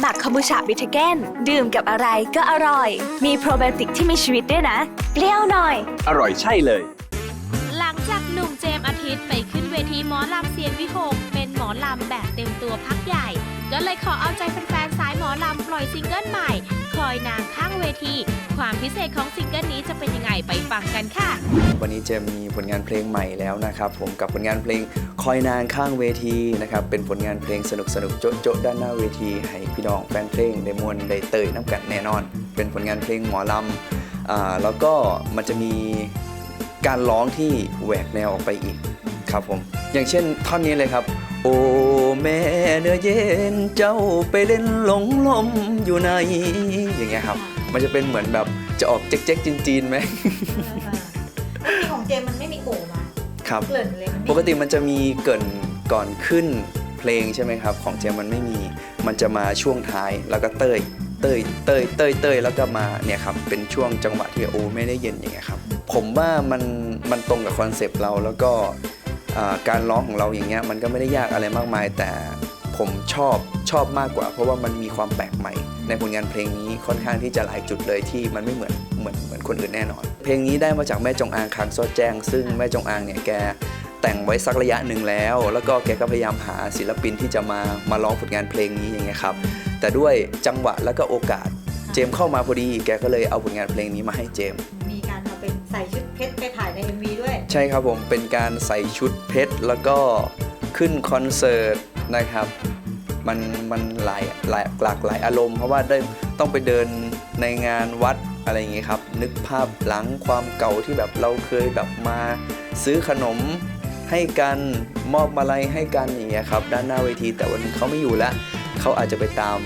หมักคอมบูชาบิทเกนดื่มกับอะไรก็อร่อย มีโปรไบโอติกที่มีชีวิตด้วยนะ เปรี้ยวหน่อย อร่อยใช่เลย หลังจากหนุ่มเจมส์อาทิตย์ไปขึ้นเวทีหมอลำเสียงวิหกเป็นหมอลำแบบเต็มตัวพักใหญ่ ก็เลยขอเอาใจแฟนๆสายหมอลำปล่อยซิงเกิลใหม่ค อยนางข้างเวที ความพิเศษของซิงเกิลนี้จะเป็นยังไงไปฟังกันค่ะ วันนี้เจมมีผลงานเพลงใหม่แล้วนะครับผมกับผลงานเพลงคอยนานข้างเวทีนะครับเป็นผลงานเพลงสนุกสนุกโจ๊ะโจ๊ะด้านหน้าเวที ให้พี่น้องแฟนเพลงได้มวนได้เตยน้ำกันแน่นอน เป็นผลงานเพลงหมอลำอ่าแล้วก็มันจะมีการร้องที่แหวกแนวออกไปอีกครับผมอย่างเช่นท่อนนี้เลยครับ โอ้แม่เนื้อเย็นเจ้าไปเล่นหลงลมอยู่ไหนอย่างเงี้ยครับ มันจะเป็นเหมือนแบบจะออกเจ๊กๆจีนๆไหมปกติของเจมมันไม่มีโผล่มาครับเกริ่นเลยมันไม่ปกติมันจะมีเกรินก่อนขึ้นเพลงใช่ไหมครับ ของเจมมันไม่มี มันจะมาช่วงท้ายแล้วก็เต้ยเต้ยเต้ยเต้ยเต้ยแล้วก็มาเนี่ยครับเป็นช่วงจังหวะที่โอไม่ได้เย็นอย่างเงี้ยครับผมว่ามันมันตรงกับคอนเซปต์เราแล้วก็อ่า การร้องของเราอย่างเงี้ยมันก็ไม่ได้ยากอะไรมากมาย แต่ผมชอบชอบมากกว่า เพราะว่ามันมีความแปลกใหม่ ในผลงานเพลงนี้ค่อนข้างที่จะหลายจุดเลยที่มันไม่เหมือนเหมือนเหมือนคนอื่นแน่นอน เพลงนี้ได้มาจากแม่จงอางคางซอดแจ้ง ซึ่งแม่จงอางเนี่ยแกแต่งไว้สักระยะหนึ่งแล้ว แล้วก็แกก็พยายามหาศิลปินที่จะมามาร้องผลงานเพลงนี้อย่างเงี้ยครับแต่ด้วยจังหวะแล้วก็โอกาส เจมเข้ามาพอดี แกก็เลยเอาผลงานเพลงนี้มาให้เจม มีการเอาไปใส่ชุดเพชรไปถ่าย ใช่ครับผมเป็นการใส่ชุดเพชร แล้วก็ขึ้นคอนเสิร์ตนะครับมันมันหลายหลายหลากหลายอารมณ์ เพราะว่าได้ต้องไปเดินในงานวัดอะไรอย่างเงี้ยครับ นึกภาพหลังความเก่าที่แบบเราเคยแบบมาซื้อขนมให้กันมอบมาลัยให้กันอย่างเงี้ยครับ ด้านหน้าเวทีแต่วันนี้เขาไม่อยู่แล้วเขาอาจจะไปตาม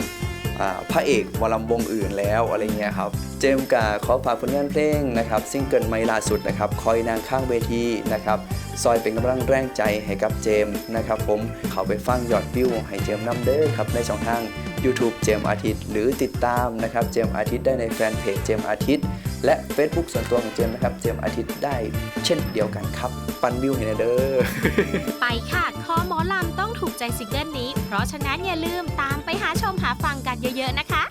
พระเอกวอลำวงอื่นแล้วอะไรเงี้ยครับเจมส์กาขอฝากผลงานเพลงนะครับซิงเกิลใหม่ล่าสุดนะครับคอยนางข้างเวทีนะครับซอยเป็นกำลังแรงใจให้กับเจมส์นะครับผมเขาไปฟังยอดวิวให้เจมส์นำเด้อครับในช่องทาง YouTube เจมอาทิตย์หรือติดตามนะครับเจมอาทิตย์ได้ในแฟนเพจเจมอาทิตย์และ Facebook ส่วนตัวของเจมนะครับเจมอาทิตย์ได้เช่นเดียวกันครับ ปันวิวให้หนะเด้อไปค่ะ คอหมอลำต้องถูกใจซิงเกิลนี้ เพราะฉะนั้นอย่าลืมตามไปหาชมหาฟังกันเยอะๆนะคะ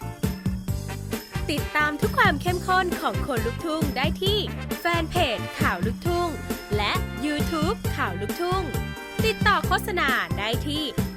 ติดตามทุกความเข้มข้นของคนลุกทุ่งได้ที่แฟนเพจข่าวลุกทุ่ง และ YouTube ข่าวลุกทุ่ง ติดต่อโฆษณาได้ที่